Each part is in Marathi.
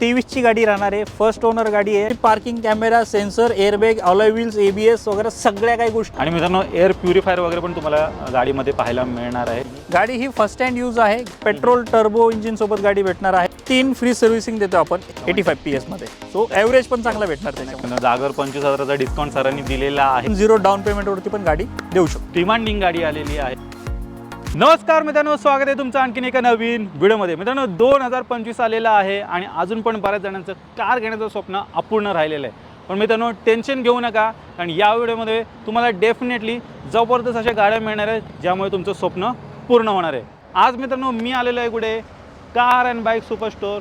तेवीसची गाडी राहणार आहे. फर्स्ट ओनर गाडी आहे. Parking camera sensor airbag alloy wheels A B S वगैरे सगळ्या काही गोष्टी. आणि मित्रांनो एअर प्युरिफायर वगैरे पण तुम्हाला गाडीमध्ये पाहायला मिळणार आहे. गाडी ही फर्स्ट हँड यूज आहे. पेट्रोल टर्बो इंजिन सोबत गाडी भेटणार आहे. तीन फ्री सर्व्हिसिंग देतो आपण एटी फाईव्ह पी एसमध्ये. सो ॲव्हरेज पण चांगला भेटणार त्याच्यामध्ये. जागर पंचवीस हजाराचा डिस्काउंट सरांनी दिलेला आहे. झिरो डाऊन पेमेंटवरती पण गाडी देऊ शकतो. डिमांडिंग गाडी आलेली आहे. नमस्कार मित्रांनो स्वागत आहे तुमचं आणखीन एका नवीन व्हिडिओमध्ये. मित्रांनो दोन हजार पंचवीस आलेला आहे आणि अजून पण बऱ्याच जणांचं कार घेण्याचं स्वप्न अपूर्ण राहिलेलं आहे. पण मित्रांनो टेन्शन घेऊ नका कारण या व्हिडिओमध्ये तुम्हाला डेफिनेटली जबरदस्त अशा गाड्या मिळणार आहेत ज्यामुळे तुमचं स्वप्न पूर्ण होणार आहे. आज मित्रांनो मी आलेलो आहे कुठे? Car and bike superstore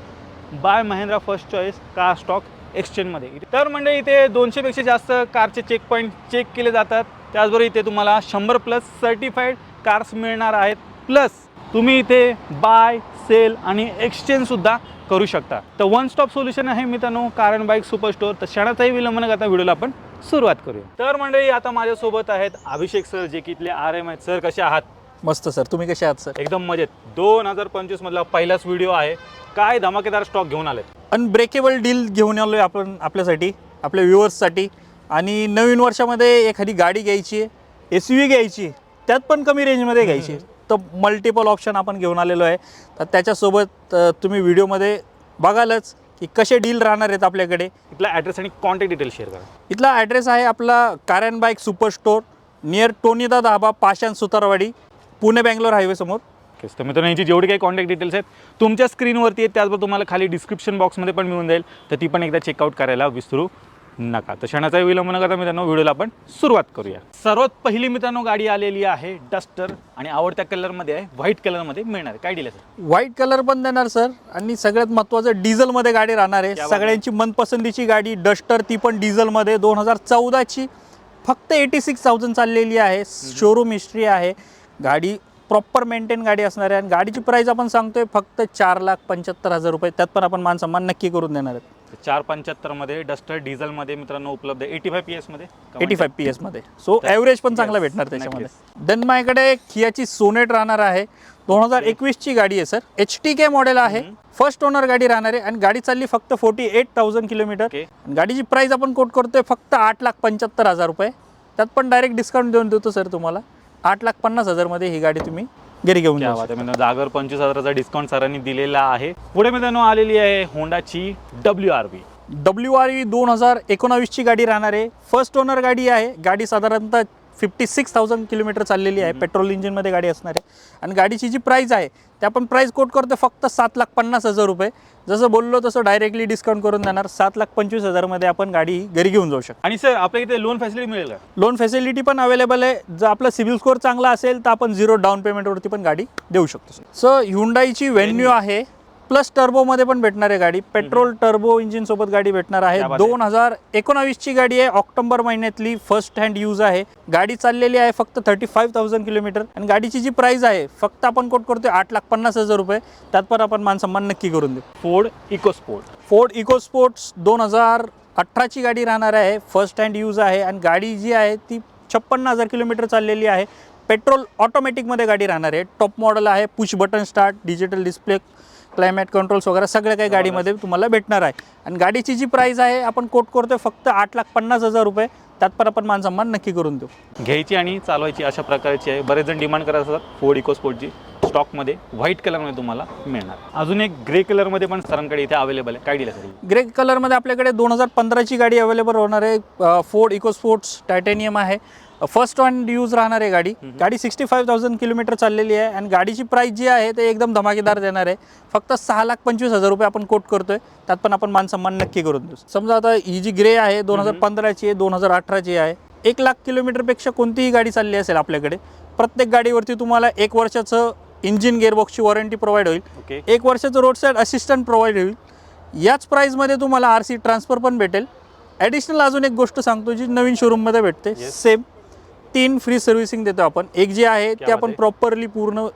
by Mahindra first choice car stock एक्सचेंजमध्ये तर म्हणजे इथे दोनशेपेक्षा जास्त कारचे चेक पॉईंट चेक केले जातात. त्याचबरोबर इथे तुम्हाला शंभर प्लस सर्टिफाईड कार्स मिळणार आहेत. प्लस तुम्ही इथे बाय सेल आणि एक्सचेंजसुद्धा करू शकता. तर वन स्टॉप सोल्युशन आहे मित्रांनो car and bike super store तर क्षणाचाही विलंब न करता व्हिडिओला आपण सुरुवात करूया. तर मंडळी आता माझ्यासोबत आहेत अभिषेक सर जे की इथले आर एम आहेत सर कसे आहात? मस्त सर तुम्ही कसे आहात सर एकदम मजेत. दोन हजार पंचवीस मधला पहिलाच व्हिडिओ आहे. काय धमाकेदार स्टॉक घेऊन आलेत? अनब्रेकेबल डील घेऊन आलो आहे आपण आपल्यासाठी आपल्या व्ह्युअर्ससाठी आणि नवीन वर्षामध्ये एखादी गाडी घ्यायची आहे एस यू घ्यायची आहे, त्यात पण कमी रेंजमध्ये घ्यायची. तर मल्टिपल ऑप्शन आपण घेऊन आलेलो आहे. तर त्याच्यासोबत तुम्ही व्हिडिओमध्ये बघालच की कसे डील राहणार आहेत आपल्याकडे. इथला ॲड्रेस आणि कॉन्टॅक्ट डिटेल शेअर करा. इथला ॲड्रेस आहे आपला car and bike super store near Tonida dhaba Pashan Sutarwadi Pune Bangalore highway समोर. ओके तर मित्रांनो यांची जेवढी काही कॉन्टॅक्ट डिटेल्स आहेत तुमच्या स्क्रीनवरती आहेत त्याचबरोबर तुम्हाला खाली डिस्क्रिप्शन बॉक्समध्ये पण मिळून जाईल. तर ती पण एकदा चेकआउट करायला विसरू नका. तर क्षणाचाही विलंब न करता मित्रांनो व्हिडिओला आपण सुरुवात करूया. सर्वात पहिली मित्रांनो गाडी आलेली आहे डस्टर आणि आवडत्या कलरमध्ये आहे व्हाईट कलरमध्ये मिळणार आहे. काय दिलं सर व्हाईट कलर पण देणार सर आणि सगळ्यात महत्त्वाचं डिझेलमध्ये गाडी राहणार आहे. सगळ्यांची मनपसंतीची गाडी डस्टर ती पण डिझेलमध्ये. दोन हजार चौदाची फक्त एटी सिक्स थाउजंड चाललेली आहे. शोरूम हिस्ट्री आहे. गाडी प्रॉपर मेंटेन गाडी असणार आहे. आणि गाडीची प्राईस आपण सांगतोय फक्त चार लाख पंच्याहत्तर हजार रुपये. त्यात पण आपण मान सन्मान नक्की करून देणार आहेत. चार पंच्याहत्तरमध्ये डस्टर डिझेलमध्ये मित्रांनो उपलब्ध आहे. एटी फाय पी एसमध्ये एटी फाईव्ह पी एसमध्ये सो ॲव्हरेज पण चांगला भेटणार त्याच्यामध्ये. देन माझ्याकडे कियाची सोनेट राहणार आहे. दोन हजार एकवीसची गाडी आहे sir H T K model आहे. फर्स्ट ओनर गाडी राहणार आहे आणि गाडी चालली फक्त फोर्टी एट थाउजंड किलोमीटर गाडीची प्राईस आपण कोट करतोय फक्त आठ लाख पंच्याहत्तर हजार रुपये. त्यात पण डायरेक्ट डिस्काउंट देऊन देतो सर तुम्हाला. आठ लाख पन्नास हजारमध्ये ही गाडी तुम्ही घरी घेऊन जाऊ जागर पंचवीस हजाराचा डिस्काउंट सरांनी दिलेला आहे. पुढे मित्रांनो आलेली आहे होंडाची W R B W R V दोन हजार एकोणावीसची गाडी राहणार आहे. फर्स्ट ओनर गाडी आहे. गाडी साधारणतः फिफ्टी सिक्स थाउजंड किलोमीटर चाललेली आहे. पेट्रोल इंजिनमध्ये गाडी असणार आहे. आणि गाडीची जी प्राईस आहे ते आपण प्राईस कोट करतो फक्त सात लाख पन्नास हजार रुपये. जसं बोललो तसं डायरेक्टली डिस्काउंट करून देणार. सात लाख पंचवीस हजारमध्ये आपण गाडी घरी घेऊन जाऊ शकतो. आणि सर आपल्या इथे लोन फॅसिलिटी मिळेल का? लोन फॅसिलिटी पण अवेलेबल आहे. जर आपला सिबिल स्कोअर चांगला असेल तर आपण झिरो डाऊन पेमेंटवरती पण गाडी देऊ शकतो सो ह्युंडाईची व्हेन्यू आहे. प्लस टर्बोमध्ये पण भेटणार आहे गाडी. पेट्रोल टर्बो इंजिन सोबत गाडी भेटणार आहे. दोन हजार एकोणावीसची गाडी आहे. ऑक्टोबर महिन्यातली फर्स्ट हँड यूज आहे. गाडी चाललेली आहे फक्त थर्टी फाईव्ह थाउजंड किलोमीटर. आणि गाडीची जी प्राइस आहे फक्त आपण कोट करतोय आठ लाख पन्नास हजार रुपये. त्यात पण आपण मान सन्मान नक्की करून देऊ. Ford EcoSport Ford Eco Sports दोन हजार अठराची गाडी राहणार आहे. फर्स्ट हँड यूज आहे. आणि गाडी जी आहे ती छप्पन्न हजार किलोमीटर चाललेली आहे. पेट्रोल ऑटोमॅटिकमध्ये गाडी राहणार आहे. टॉप मॉडेल आहे. Push button start digital display climate controls वगैरे सगळं काही गाडीमध्ये तुम्हाला भेटणार आहे. आणि गाडीची जी प्राईस आहे आपण कोट करतोय फक्त आठ लाख पन्नास हजार रुपये. त्यात पण आपण मान सन्मान नक्की करून देऊ. घ्यायची आणि चालवायची अशा प्रकारची आहे. बरेच जण डिमांड करत असतात फोर्ड इकोस्पोर्टची स्टॉकमध्ये व्हाईट कलरमध्ये तुम्हाला मिळणार. अजून एक ग्रे कलरमध्ये पण सरांकडे इथे अवेलेबल आहे. काय सर ग्रे कलरमध्ये आपल्याकडे दोन हजार पंधराची गाडी अवेलेबल होणार आहे. फोर्ड इको स्पोर्ट्स टायटेनियम आहे. फर्स्ट हँड यूज राहणार आहे गाडी. गाडी सिक्स्टी फाईव्ह थाउजंड किलोमीटर चाललेली आहे आणि गाडीची प्राईस जी आहे ते एकदम धमाकेदार देणार आहे. फक्त सहा लाख पंचवीस हजार रुपये आपण कोट करतोय. त्यात पण आपण मान सन्मान नक्की करून देऊ. समजा आता ही जी ग्रे आहे दोन हजार पंधराची आहे दोन हजार अठराची आहे. एक लाख किलोमीटरपेक्षा कोणतीही गाडी चालली असेल आपल्याकडे प्रत्येक गाडीवरती तुम्हाला एक वर्षाचं इंजिन गेअरबॉक्सची वॉरंटी प्रोव्हाइड होईल. एक वर्षाचं रोड साईड असिस्टंट प्रोव्हाइड होईल. याच प्राईजमध्ये तुम्हाला आर सी ट्रान्सफर पण भेटेल. ॲडिशनल अजून एक गोष्ट सांगतो जी नवीन शोरूममध्ये भेटते. सेम तीन फ्री सर्व्हिसिंग देतो आपण. एक जे आहे ते आपण. प्रॉपरली पूर्ण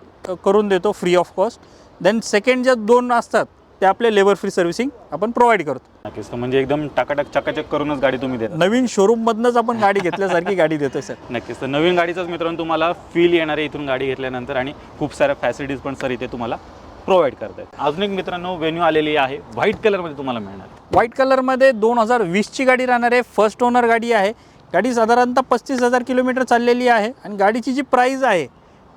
करून देतो free of cost then second ज्या दोन असतात ते आपले लेबर फ्री सर्व्हिसिंग आपण प्रोव्हाइड करतो. नक्कीच तर म्हणजे एकदम टाकाटक चकाचक करूनच गाडी तुम्ही देता. नवीन शोरूममधनंच आपण गाडी घेतल्यासारखी गाडी देतोय सर नक्कीच तर नवीन गाडीचाच मित्रांनो तुम्हाला फील येणार आहे इथून गाडी घेतल्यानंतर आणि खूप साऱ्या फॅसिलिटीज पण सर इथे तुम्हाला प्रोव्हाइड करतात अजून एक मित्रांनो वेन्यू आलेली आहे. व्हाईट कलरमध्ये तुम्हाला मिळणार. व्हाईट कलरमध्ये दोन हजार वीसची गाडी राहणार आहे. फर्स्ट ओनर गाडी आहे. गाडी साधारणतः पस्तीस हजार किलोमीटर चाललेली आहे आणि गाडीची जी प्राईज आहे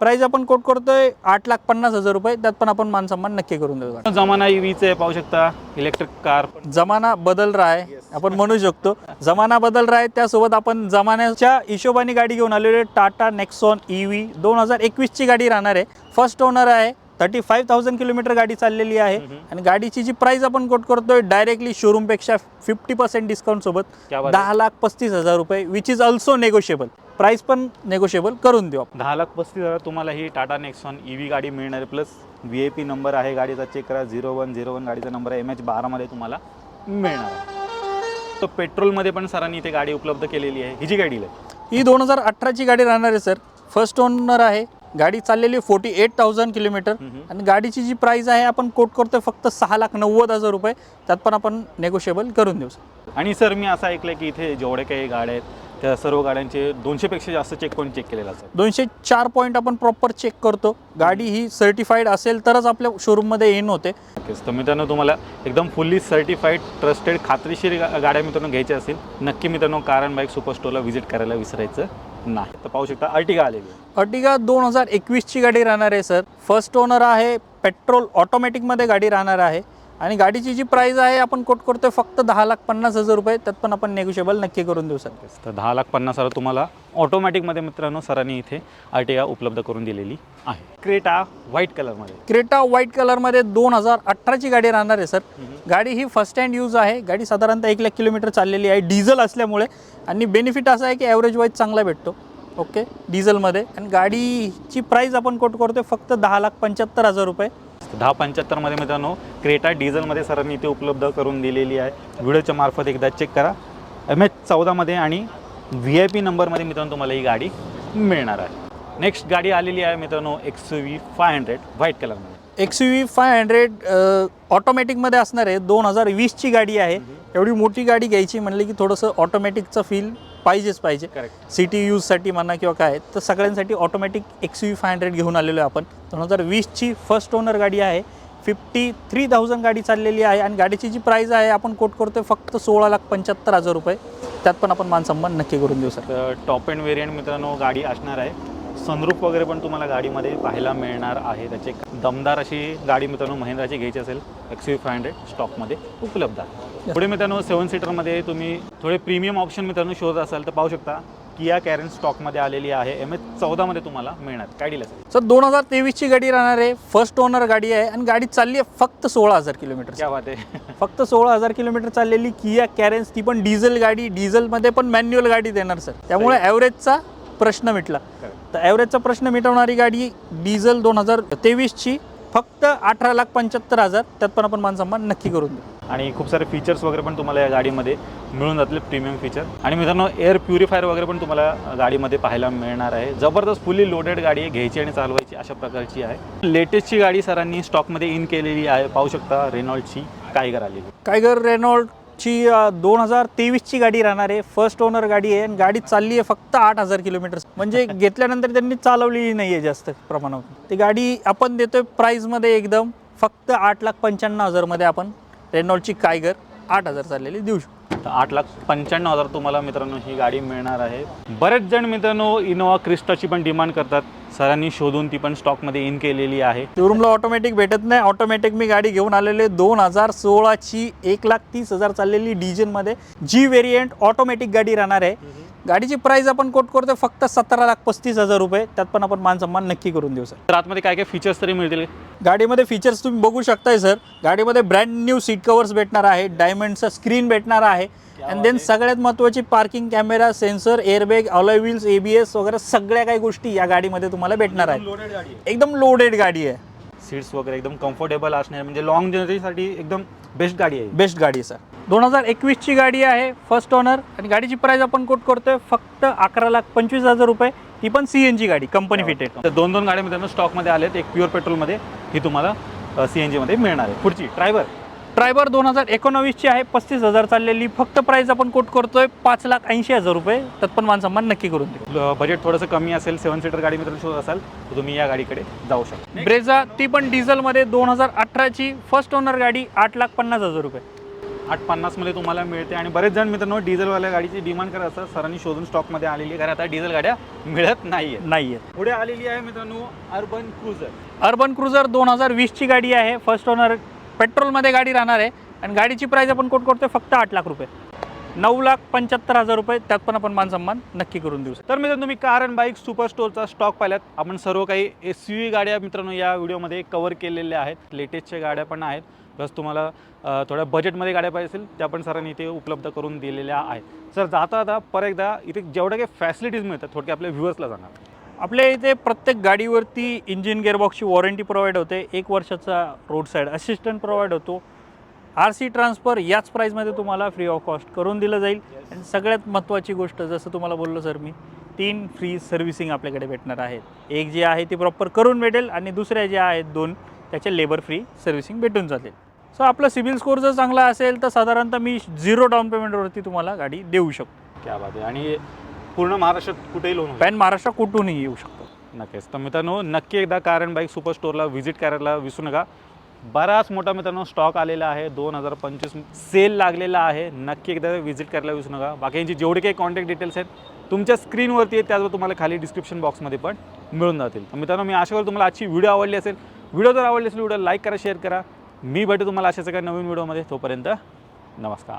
प्राईज आपण कोट करतोय आठ लाख पन्नास हजार रुपये. त्यात पण आपण मानसन्मान नक्की करून देऊ. जमाना ईव्हीचे आहे पाहू शकता इलेक्ट्रिक कार जमाना बदल रहा है आपण म्हणू शकतो. जमाना बदल रहा है त्यासोबत आपण जमान्याच्या हिशोबाने गाडी घेऊन आलेलो आहे. टाटा नेक्सॉन ई व्ही दोन हजार एकवीसची गाडी राहणार आहे. फर्स्ट ओनर आहे थर्टी फाईव्ह थाउजंड किलोमीटर गाडी चाललेली आहे. आणि गाडीची जी प्राईस आपण कोट करतोय डायरेक्टली शोरूमपेक्षा फिफ्टी पर्सेंट डिस्काउंट सोबत. दहा लाख पस्तीस हजार रुपये which is also negotiable price पण नेगोशिएबल करून देऊ आपण. दहा लाख पस्तीस हजार तुम्हाला ही टाटा नेक्सॉन ई व्ही गाडी मिळणार आहे. Plus V I P number आहे गाडीचा चेक करा. झिरो वन झिरो वन गाडीचा नंबर आहे. एम एच बारामध्ये तुम्हाला मिळणार आहे. तर पेट्रोलमध्ये पण सरांनी इथे गाडी उपलब्ध केलेली आहे. ही जी गाडी आहे. ही दोन हजार अठराची गाडी राहणार आहे सर. फर्स्ट ओनर आहे. गाडी चाललेली फोर्टी एट थाउजंड किलोमीटर. आणि गाडीची जी प्राईस आहे आपण कोट करतोय फक्त सहा लाख नव्वद हजार रुपये. त्यात पण आपण नेगोशिएबल करून देऊ सर. आणि सर मी असं ऐकलं की इथे जेवढे काही गाड्या आहेत त्या सर्व गाड्यांचे दोनशेपेक्षा जास्त चेक पॉईंट चेक केलेला असतात दोनशे चार पॉईंट आपण प्रॉपर चेक करतो. गाडी ही सर्टिफाईड असेल तरच आपल्या शोरूममध्ये इन होते. नक्कीच तर मित्रांनो तुम्हाला एकदम फुल्ली सर्टिफाईड ट्रस्टेड खात्रीशीर गा- गाड्या मित्रांनो घ्यायच्या असतील नक्की मित्रांनो कार अँड बाईक सुपर स्टोरला व्हिजिट करायला विसरायचं नाही. तर पाहू शकता अर्टिगा आलेली आहे. अर्टिगा दोन हजार एकवीसची गाडी राहणार आहे सर फर्स्ट ओनर आहे पेट्रोल ऑटोमॅटिकमध्ये गाडी राहणार आहे. आणि गाडीची जी प्राईस आहे आपण कोट करतोय फक्त दहा लाख पन्नास हजार रुपये. त्यात पण आपण नेगोशिएबल नक्की करून देऊ सर तर दहा लाख पन्नास हजार तुम्हाला ऑटोमॅटिकमध्ये मित्रांनो सरांनी इथे अर्टिगा उपलब्ध करून दिलेली आहे. क्रेटा व्हाईट कलरमध्ये क्रेटा व्हाईट कलरमध्ये दोन हजार अठराची गाडी राहणार आहे सर. गाडी ही फर्स्ट हँड यूज आहे. गाडी साधारणतः एक लाख किलोमीटर चाललेली आहे डिझेल असल्यामुळे. आणि बेनिफिट असं आहे की ॲव्हरेज वाईज चांगला भेटतो. ओके डिझेलमध्ये आणि गाडीची प्राईस आपण कोट करतोय फक्त दहा लाख पंच्याहत्तर हजार रुपये. दहा पंच्याहत्तरमध्ये मित्रांनो क्रेटा डिझेलमध्ये सरांनी इथे उपलब्ध करून दिलेली आहे. व्हिडिओच्या मार्फत एकदा चेक करा. एम एच चौदामध्ये आणि व्ही आय पी नंबरमध्ये मित्रांनो तुम्हाला ही गाडी मिळणार आहे. नेक्स्ट गाडी आलेली आहे मित्रांनो X V five hundred white कलरमध्ये एक्स व्ही फाय हंड्रेड ऑटोमॅटिकमध्ये असणार आहे दोन हजार वीसची गाडी आहे. एवढी मोठी गाडी घ्यायची म्हणली की थोडंसं ऑटोमॅटिकचं फील पाहिजेच पाहिजे. करेक्ट सिटी यूजसाठी म्हणा किंवा काय तर सगळ्यांसाठी automatic X V five hundred घेऊन आलेलो आहे आपण. दोन हजार वीसची फर्स्ट ओनर गाडी आहे. फिफ्टी थ्री थाउजंड गाडी चाललेली आहे आणि गाडीची जी प्राईज आहे आपण कोट करतोय फक्त सोळा लाख पंच्याहत्तर हजार रुपये. त्यात पण आपण मानसन्मान नक्की करून देऊ सर टॉप अँड व्हेरियंट मित्रांनो गाडी असणार आहे. सनरूफ वगैरे पण तुम्हाला गाडीमध्ये पाहायला मिळणार आहे. त्याची एक दमदार अशी गाडी मित्रांनो महिंद्राची घ्यायची असेल एक्स व्ही फाय हंड्रेड स्टॉकमध्ये उपलब्ध आहे. पुढे मित्रांनो सेवन सीटरमध्ये तुम्ही थोडे प्रीमियम ऑप्शन मित्रांनो शोधत असाल तर पाहू शकता किया कॅरन स्टॉकमध्ये आलेली आहे एम एच चौदामध्ये तुम्हाला मिळणार. काय डील असेल? सर दोन हजार तेवीसची गाडी राहणार आहे फर्स्ट ओनर गाडी आहे आणि गाडी चालली आहे फक्त सोळा हजार किलोमीटर क्या बात आहे. फक्त सोळा हजार किलोमीटर चाललेली किया कॅरेन्स ती पण डिझेल गाडी डिझेलमध्ये पण मॅन्युअल गाडी देणार सर. त्यामुळे ॲव्हरेजचा प्रश्न मिटला. तर ॲव्हरेजचा प्रश्न मिटवणारी गाडी डिझेल दोन हजार तेवीसची फक्त अठरा लाख पंच्याहत्तर हजार त्यात पण आपण मानसन्मान नक्की करून देऊ. आणि खूप सारे फीचर्स वगैरे पण तुम्हाला या गाडीमध्ये मिळून जातील प्रीमियम फीचर आणि मित्रांनो एअर प्युरिफायर वगैरे पण तुम्हाला गाडीमध्ये पाहायला मिळणार आहे. जबरदस्त फुल्ली लोडेड गाडी आहे घ्यायची आणि चालवायची अशा प्रकारची आहे. लेटेस्टची गाडी सरांनी स्टॉकमध्ये इन केलेली आहे. पाहू शकता रेनॉल्डची कायगर आलेली. कायगर रेनॉल्डची दोन हजार तेवीसची गाडी राहणार आहे. फर्स्ट ओनर गाडी आहे आणि गाडी चालली आहे फक्त आठ हजार किलोमीटर म्हणजे घेतल्यानंतर त्यांनी चालवलेली नाही आहे जास्त प्रमाणात ती गाडी आपण देतोय प्राईजमध्ये एकदम फक्त आठ लाख पंच्याण्णव हजारमध्ये आपण रेनॉल्डची कायगर आठ हजार चाललेली देऊ शकतो. तर आठ लाख पंच्याण्णव हजार तुम्हाला मित्रांनो ही गाडी मिळणार आहे. बरेच जण मित्रांनो इनोवा क्रिस्टाची पण डिमांड करतात. सरांनी शोधून ती पण स्टॉकमध्ये इन केलेली आहे. शोरूमला ऑटोमॅटिक भेटत नाही. ऑटोमॅटिक मी गाडी घेऊन आलेले दोन हजार सोळाची एक लाख तीस हजार चाललेली डिझेलमध्ये. जी व्हेरियंट ऑटोमॅटिक गाडी राहणार आहे. गाडीची प्राईस आपण कोट करतो फक्त सतरा लाख पस्तीस हजार रुपये. त्यात पण आपण मान सन्मान नक्की करून देऊ सर तर आतमध्ये काय काय फीचर्स तरी मिळतील? गाडीमध्ये फीचर्स तुम्ही बघू शकताय सर गाडीमध्ये ब्रँड न्यू सीट कवर्स भेटणार आहे डायमंडचं स्क्रीन भेटणार आहे. अँड देन सगळ्यात महत्त्वाची parking camera sensor airbag alloy wheels A B S वगैरे सगळ्या काही गोष्टी या गाडीमध्ये तुम्हाला भेटणार आहेत. एकदम लोडेड गाडी आहे. सीट्स वगैरे एकदम कम्फर्टेबल असणार. म्हणजे लॉंग जर्नीसाठी एकदम बेस्ट गाडी आहे. बेस्ट गाडी आहे सर दोन हजार एकवीसची गाडी आहे फर्स्ट ओनर आणि गाडीची प्राईस आपण कोट करतोय फक्त अकरा लाख पंचवीस हजार रुपये. ती पण सी एन जी गाडी कंपनी फिटेड तर दोन दोन गाड्या मित्रांनो स्टॉकमध्ये आलेत. एक प्युअर पेट्रोलमध्ये ही तुम्हाला सी एन जीमध्ये मिळणार आहे. पुढची ड्रायव्हर ट्रायबर दोन हजार एकोणावीसची आहे पस्तीस हजार चाललेली. फक्त प्राईस आपण कोट करतोय पाच लाख ऐंशी हजार रुपये. त्यात पण मान सन्मान नक्की करून देऊ बजेट थोडंसं कमी असेल सेवन सीटर गाडी मित्रांनो शोधत असाल तर तुम्ही या गाडीकडे जाऊ शकता. ब्रेझा ती पण डिझेलमध्ये दोन हजार अठराची फर्स्ट ओनर गाडी आठ लाख पन्नास हजार रुपये. आठ पन्नासमध्ये तुम्हाला मिळते आणि बरेच जण मित्रांनो डिझेलवाल्या गाडीची डिमांड करत असतात. सरांनी शोधून स्टॉकमध्ये आलेली कारण आता डिझेल गाड्या मिळत नाही आहेत नाही आहे पुढे आलेली आहे मित्रांनो अर्बन क्रुझर अर्बन क्रुझर दोन हजार वीसची गाडी आहे. फर्स्ट ओनर पेट्रोलमध्ये गाडी राहणार आहे आणि गाडीची प्राईस आपण कोट करतोय फक्त आठ लाख रुपये. नऊ लाख पंच्याहत्तर हजार रुपये त्यात पण आपण मानसन्मान नक्की करून देऊ. तर मित्रांनो तुम्ही कार अँड बाईक सुपर स्टोरचा स्टॉक पाहिल्यात आपण सर्व काही एस यू गाड्या मित्रांनो या व्हिडिओमध्ये कवर केलेल्या आहेत. लेटेस्टच्या गाड्या पण आहेत. प्लस तुम्हाला थोड्या बजेटमध्ये गाड्या पाहिजे असेल त्या पण सरांनी इथे उपलब्ध करून दिलेल्या आहेत. सर जाता जाता परत एकदा इथे जेवढ्या काही फॅसिलिटीज मिळतात थोडक्या आपल्या व्ह्युअर्सला सांगा. आपल्या इथे प्रत्येक गाडीवरती इंजिन गेअरबॉक्सची वॉरंटी प्रोव्हाइड होते. एक वर्षाचा रोड साईड असिस्टंट प्रोव्हाइड होतो. आर सी ट्रान्सफर याच प्राईजमध्ये तुम्हाला फ्री ऑफ कॉस्ट करून दिलं जाईल. आणि सगळ्यात महत्त्वाची गोष्ट जसं तुम्हाला बोललो सर मी तीन फ्री सर्व्हिसिंग आपल्याकडे भेटणार आहेत. एक जी आहे ती प्रॉपर करून भेटेल आणि दुसऱ्या ज्या आहेत दोन त्याचे लेबर फ्री सर्व्हिसिंग भेटून जातील सो आपला सिबिल स्कोर जर चांगला असेल तर साधारणतः मी झिरो डाऊन पेमेंटवरती तुम्हाला गाडी देऊ शकतो. क्या बात आहे. आणि पूर्ण महाराष्ट्रात कुठेही लोन पॅन महाराष्ट्र कुठूनही येऊ शकतो. नक्कीच. तर मित्रांनो नक्की एकदा कार अँड बाईक सुपर स्टोअरला व्हिजिट करायला विसरू नका. बराच मोठा मित्रांनो स्टॉक आलेला आहे. दोन हजार पंचवीस सेल लागलेला आहे. नक्की एकदा व्हिजिट करायला विसरू नका. बाकींची जेवढे काही कॉन्टॅक्ट डिटेल्स आहेत तुमच्या स्क्रीनवरती आहेत त्याचवर तुम्हाला खाली डिस्क्रिप्शन बॉक्समध्ये पण मिळून जातील. तर मित्रांनो मी आशा करतो तुम्हाला आजची व्हिडिओ आवडली असेल. व्हिडिओ जर आवडली असेल व्हिडिओ लाईक करा शेअर करा. मी भेटू तुम्हाला अशाच एका नवीन व्हिडिओमध्ये तोपर्यंत नमस्कार.